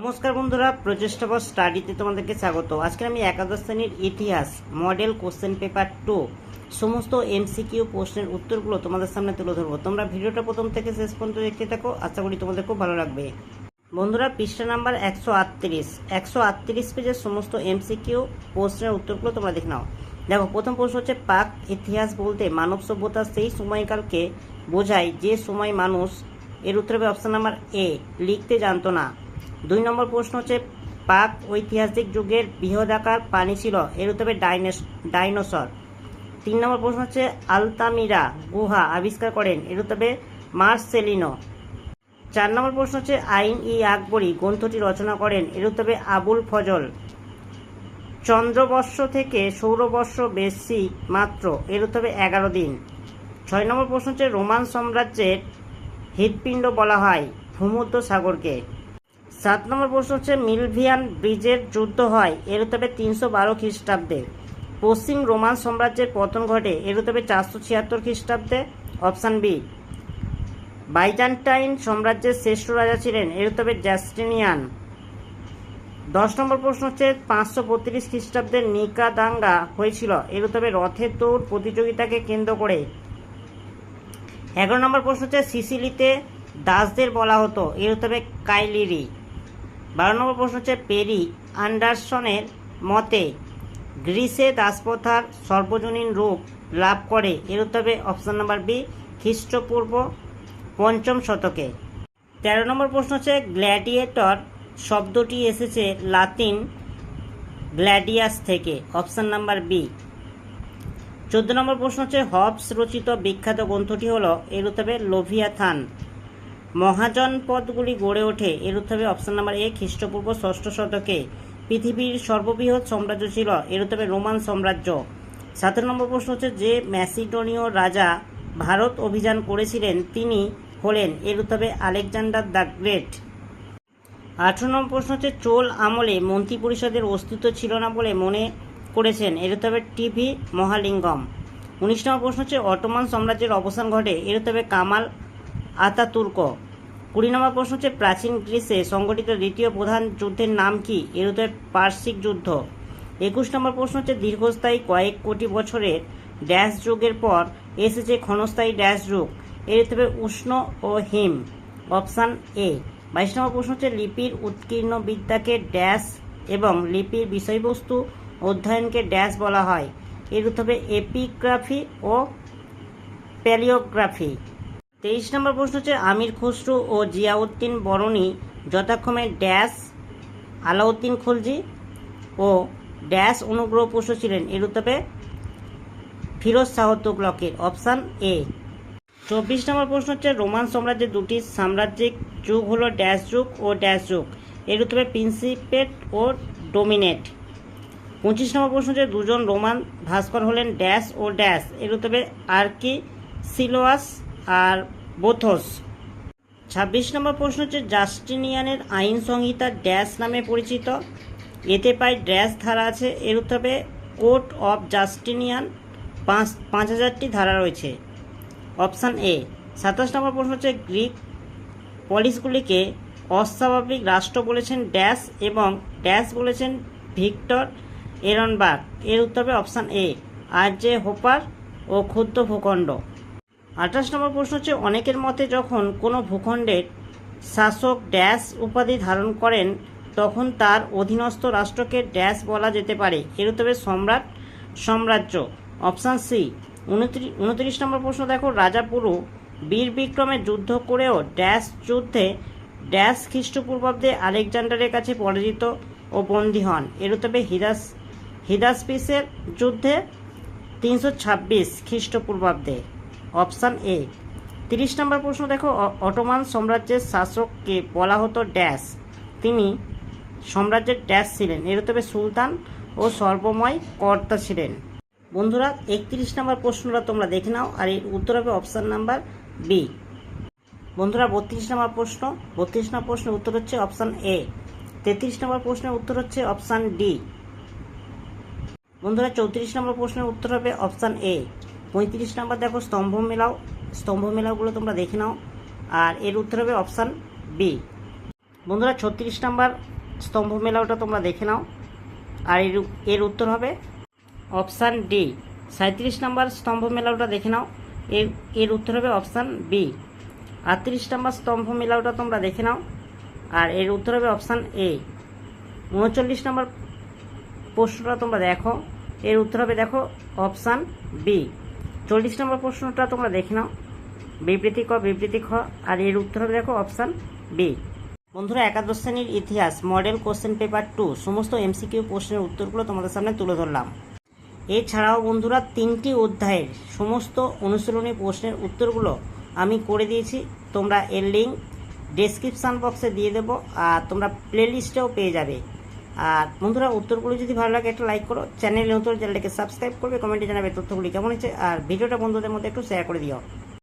নমস্কার বন্ধুরা, প্রচেষ্টা স্টাডিতে তোমাদেরকে স্বাগত। আজকে আমি একাদশ শ্রেণির ইতিহাস মডেল কোশ্চেন পেপার টু সমস্ত এমসিকিউ প্রশ্নের উত্তরগুলো তোমাদের সামনে তুলে ধরবো। তোমরা ভিডিওটা প্রথম থেকে শেষ পর্যন্ত দেখতে থাকো, আশা করি তোমাদের খুব ভালো লাগবে। বন্ধুরা, পৃষ্ঠা নাম্বার একশো আটত্রিশ একশো আটত্রিশ পেজের সমস্ত এমসিকিউ প্রশ্নের উত্তরগুলো তোমরা দেখে নাও। দেখো, প্রথম প্রশ্ন হচ্ছে, পাক ইতিহাস বলতে মানব সভ্যতার সেই সময়কালকে বোঝায় যে সময় মানুষ, এর উত্তর হবে অপশন নাম্বার এ লিখতে জানতো না। দুই নম্বর প্রশ্ন হচ্ছে, পাক ঐতিহাসিক যুগের বৃহদাকার প্রাণী ছিল, এর উত্তর ডাইনোসর। তিন নম্বর প্রশ্ন হচ্ছে, আলতামিরা গুহা আবিষ্কার করেন, এর উত্তর মার্সেলিনো। চার নম্বর প্রশ্ন হচ্ছে, আইন ই আকবরী গ্রন্থটি রচনা করেন, এর উত্তর আবুল ফজল। চন্দ্রবর্ষ থেকে সৌরবর্ষ বেশি মাত্র, এর উত্তর এগারো দিন। ছয় নম্বর প্রশ্ন হচ্ছে, রোমান সাম্রাজ্যের হৃদপিণ্ড বলা হয় ভূমধ্য সাগরকে সাত নম্বর প্রশ্ন হচ্ছে, মিলভিয়ান ব্রিজের যুদ্ধ হয় এর উত্তর তিনশো বারো খ্রিস্টাব্দে। পশ্চিম রোমান সাম্রাজ্যের পতন ঘটে এর উত্তর চারশো ছিয়াত্তর খ্রিস্টাব্দে। অপশান বি, বাইজান্টাইন সাম্রাজ্যের শ্রেষ্ঠ রাজা ছিলেন এর উত্তর জ্যাস্টিনিয়ান। দশ নম্বর প্রশ্ন হচ্ছে, পাঁচশো বত্রিশ খ্রিস্টাব্দে নিকা দাঙ্গা হয়েছিল এর উত্তর হবে রথের দৌড় প্রতিযোগিতাকে কেন্দ্র করে। এগারো নম্বর প্রশ্ন হচ্ছে, সিসিলিতে দাসদের বলা হতো এর উত্তর কাইলিরি। বারো নম্বর প্রশ্ন হচ্ছে, পেরি আন্ডারসনের মতে গ্রিসে দাসপ্রথার সর্বজনীন রূপ লাভ করে? এর উত্তর হবে অপশন নাম্বার বি, খ্রিস্টপূর্ব পঞ্চম শতকে। তেরো নম্বর প্রশ্ন হচ্ছে, গ্ল্যাডিয়েটর শব্দটি এসেছে লাতিন গ্ল্যাডিয়াস থেকে। Option number B. চোদ্দ নম্বর প্রশ্ন হচ্ছে, হবস রচিত বিখ্যাত গ্রন্থটি হলো, এর উত্তর লোভিয়াথান। মহাজন পদগুলি গড়ে ওঠে। এর উত্তর অপশন নাম্বার এ খ্রিস্টপূর্ব ষষ্ঠ শতকে পৃথিবীর সর্ববৃহৎ সাম্রাজ্য ছিল এর রোমান সাম্রাজ্য। সতেরো নম্বর প্রশ্ন হচ্ছে, যে ম্যাসিডোনীয় রাজা ভারত অভিযান করেছিলেন, তিনি হলেন এর উত্তর আলেকজান্ডার দ্য গ্রেট। আঠারো নম্বর প্রশ্ন হচ্ছে, চোল আমলে মন্ত্রিপরিষদের অস্তিত্ব ছিল না বলে মনে করেছেন এর হবে টিভি মহালিঙ্গম। উনিশ নম্বর প্রশ্ন হচ্ছে, অটোমান সাম্রাজ্যের অবসান ঘটে এর হবে কামাল আতাতুর্ক। কুড়ি নম্বর প্রশ্ন হচ্ছে, প্রাচীন গ্রিসে সংগঠিত দ্বিতীয় প্রধান যুদ্ধের নাম কি? এর উত্তর পার্সিক যুদ্ধ। একুশ নম্বর প্রশ্ন হচ্ছে, দীর্ঘস্থায়ী কয়েক কোটি বছরের ড্যাশ যুগের পর এসেছে ক্ষণস্থায়ী ড্যাশ যুগ। এর উত্তর উষ্ণ ও হিম, অপশান এ। বাইশ নম্বর প্রশ্ন হচ্ছে, লিপির উৎকীর্ণ বিদ্যাকে ড্যাশ এবং লিপির বিষয়বস্তু অধ্যয়নকে ড্যাশ বলা হয়। এর উত্তর এপিগ্রাফি ও প্যালিওগ্রাফি। তেইশ নম্বর প্রশ্ন হচ্ছে, আমির খসরু ও জিয়াউদ্দিন বরণী যথাক্রমে ড্যাশ আলাউদ্দিন খলজি ও ড্যাশ অনুগ্রহ পুষ্প ছিলেন। এর উত্তর ফিরোজ শাহ তুগলকের অপশান এ। চব্বিশ নম্বর প্রশ্ন হচ্ছে, রোমান সাম্রাজ্যের দুটি সাম্রাজ্যিক যুগ হলো ড্যাশ যুগ ও ড্যাশ যুগ। এর উত্তর প্রিন্সিপেট ও ডোমিনেট। পঁচিশ নম্বর প্রশ্ন হচ্ছে, দুজন রোমান ভাস্কর হলেন ড্যাশ ও ড্যাশ। এর উত্তর আর্কি সিলোয়াস আর বোথস। ছাব্বিশ নম্বর প্রশ্ন হচ্ছে, জাস্টিনিয়ানের আইন সংহিতা ড্যাশ নামে পরিচিত। এতে প্রায় ড্যাশ ধারা আছে। এর উত্তর কোর্ট অফ জাস্টিনিয়ান পাঁচ পাঁচ হাজারটি ধারা রয়েছে। অপশান এ, সাতাশ নম্বর প্রশ্ন হচ্ছে, গ্রিক পলিসগুলিকে অস্বাভাবিক রাষ্ট্র বলেছেন ড্যাশ এবং ড্যাশ বলেছেন ভিক্টর এরনবার্গ। এর উত্তর option A R J Hopper ও ক্ষুদ্র ভূখণ্ড। আঠাশ নম্বর প্রশ্ন হচ্ছে, অনেকের মতে যখন কোনো ভূখণ্ডের শাসক ড্যাশ উপাধি ধারণ করেন, তখন তার অধীনস্থ রাষ্ট্রকে ড্যাশ বলা যেতে পারে। এর উত্তর সম্রাট, সাম্রাজ্য। অপশান সি উনত্রিশ নম্বর প্রশ্ন দেখো, রাজা পুরু বীর বিক্রমে যুদ্ধ করেও ড্যাশ যুদ্ধে ড্যাশ খ্রিস্টপূর্বাব্দে আলেকজান্ডারের কাছে পরাজিত ও বন্দী হন। এর উত্তর হিদাস, হিদাসপিসের যুদ্ধে তিনশো ছাব্বিশ খ্রিস্টপূর্বাব্দে। Option A. তিরিশ নম্বর প্রশ্ন, দেখো অটোমান সাম্রাজ্যের শাসককে বলা হতো ড্যাশ। তিনি সাম্রাজ্যের ড্যাশ ছিলেন। এর উত্তর হবে সুলতান ও সর্বময় কর্তা ছিলেন। বন্ধুরা, একত্রিশ নম্বর প্রশ্নটা তোমরা দেখে নাও, আর এর উত্তর হবে অপশান নাম্বার বি। বন্ধুরা, বত্রিশ নম্বর প্রশ্ন, বত্রিশ নম্বর প্রশ্নের উত্তর হচ্ছে অপশান এ। তেত্রিশ নম্বর প্রশ্নের উত্তর হচ্ছে অপশান ডি। বন্ধুরা, চৌত্রিশ নম্বর প্রশ্নের উত্তর হবে অপশান এ। পঁয়ত্রিশ নাম্বার দেখো, স্তম্ভ মেলাও, স্তম্ভ মেলাগুলো তোমরা দেখে নাও। আর এর উত্তর হবে অপশান বি বন্ধুরা, ছত্রিশ নাম্বার স্তম্ভ মেলাওটা তোমরা দেখে নাও। আর এর এর উত্তর হবে অপশান ডি সাঁত্রিশ নাম্বার স্তম্ভ মেলাওটা দেখে নাও। এর এর উত্তর হবে অপশান বি আটত্রিশ নাম্বার স্তম্ভ মেলাওটা তোমরা দেখে নাও। আর এর উত্তর হবে অপশান এ উনচল্লিশ নম্বর প্রশ্নটা তোমরা দেখো। এর উত্তর হবে দেখো অপশান বি চল্লিশ নম্বর প্রশ্নটা তোমরা দেখে নাও। বিবৃতি ক বিবৃতি খ আর এর উত্তর হবে দেখো অপশান বি বন্ধুরা, একাদশ শ্রেণির ইতিহাস মডেল কোশ্চেন পেপার টু সমস্ত এমসিকিউ প্রশ্নের উত্তরগুলো তোমাদের সামনে তুলে ধরলাম। এছাড়াও বন্ধুরা, তিনটি অধ্যায়ের সমস্ত অনুশীলনী প্রশ্নের উত্তরগুলো আমি করে দিয়েছি। তোমরা এর লিঙ্ক ডেসক্রিপশান বক্সে দিয়ে দেবো, আর তোমরা প্লেলিস্টেও পেয়ে যাবে। আর বন্ধুরা, উত্তরগুলো যদি ভালো লাগে, একটা লাইক করো। চ্যানেলে নতুন চ্যানেলটাকে সাবস্ক্রাইব করবে কমেন্টে জানাবে তথ্যগুলি কেমন হয়েছে। আর ভিডিওটা বন্ধুদের মধ্যে একটু শেয়ার করে দিও।